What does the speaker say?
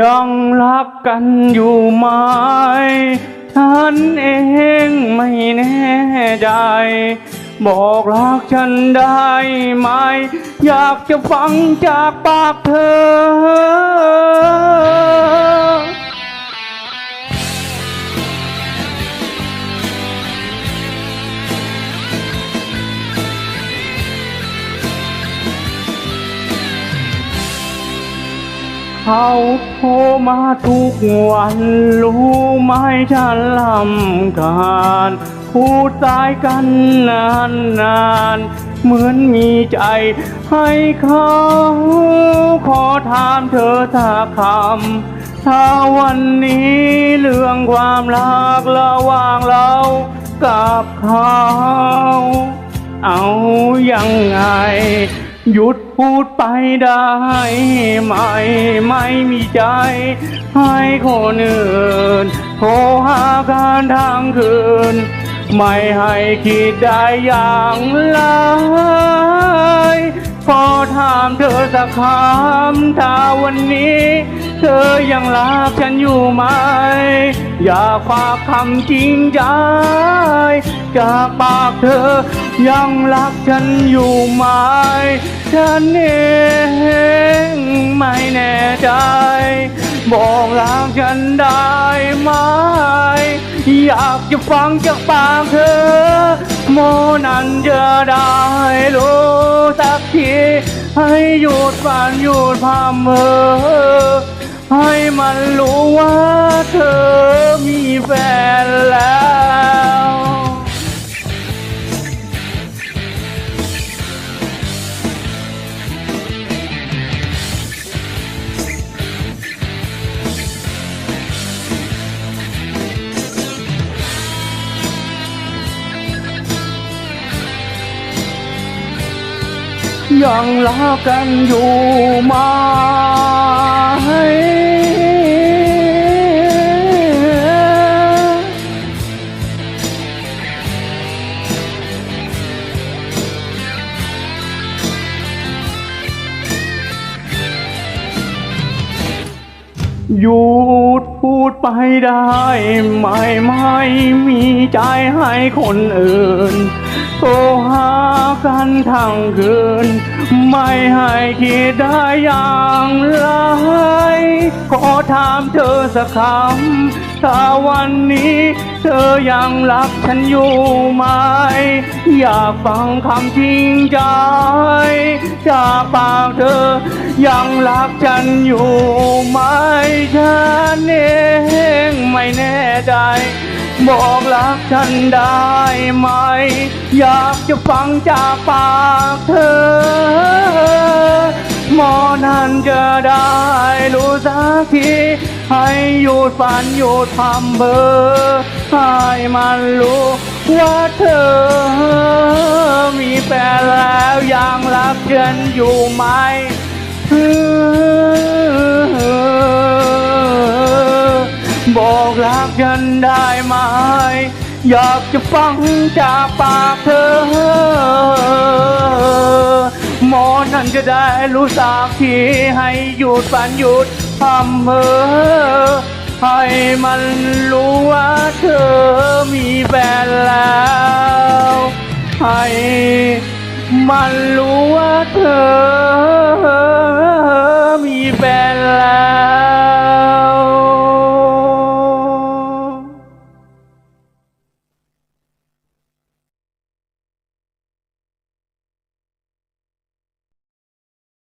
ยังรักกันอยู่ไหม ฉันเองไม่แน่ใจ บอกรักฉันได้ไหม อยากจะฟังจากปากเธอ เขาโทรมาทุกวัน รู้ไหมฉันลำคาญพูดสายกันนานนานเหมือนมีใจให้เขา ขอถามเธอสักคำถ้าวันนี้เรื่องความรักระหว่างเรากับเขา เอา หยุดพูดไปได้ไหมไม่มีใจ ให้คนอื่นโทรหากันทั้งคืน ไม่ให้คิดได้อย่างไรขอถามเธอสักคำถ้าวันนี้ เธอยังรักฉันอยู่ไหม อยากฝากคำจริงใจจากปากเธอยังรักฉันอยู่ไหม ฉันเองไม่แน่ใจ บอกรักฉันได้ไหม อยากจะฟังจากปากเธอ โมนั้นจะได้รู้สักที ให้หยุดฝันหยุดพามเมอให้มันรู้ว่าเธอมีแฟน ยังรักกันอยู่ไหมหยุดพูดไปได้ไหมไม่มีใจให้คนอื่น โทรหากันทั้งคืน ไม่ให้คิดได้อย่างไรขอถามเธอสักคำถ้าวันนี้เธอยังรักฉันอยู่ไหม อยากฟังคำจริงใจ จากปากเธอยังรักฉันอยู่ไหมฉันเองไม่แน่ใจ บอกรักฉันได้ไหม อยากจะฟังจากปากเธอ มอนั้นจะได้รู้สักทีให้หยุดฝันหยุดทำเบอร์ให้มันรู้ว่าเธอ มีแฟนแล้วยังรักฉันอยู่ไหม รักฉันได้ไหม อยากจะฟังจากปากเธอ หมอนั่นจะได้รู้สักทีให้หยุดฝันหยุดทำเมอให้มันรู้ว่าเธอมีแฟนแล้วให้มันรู้ว่าเธอ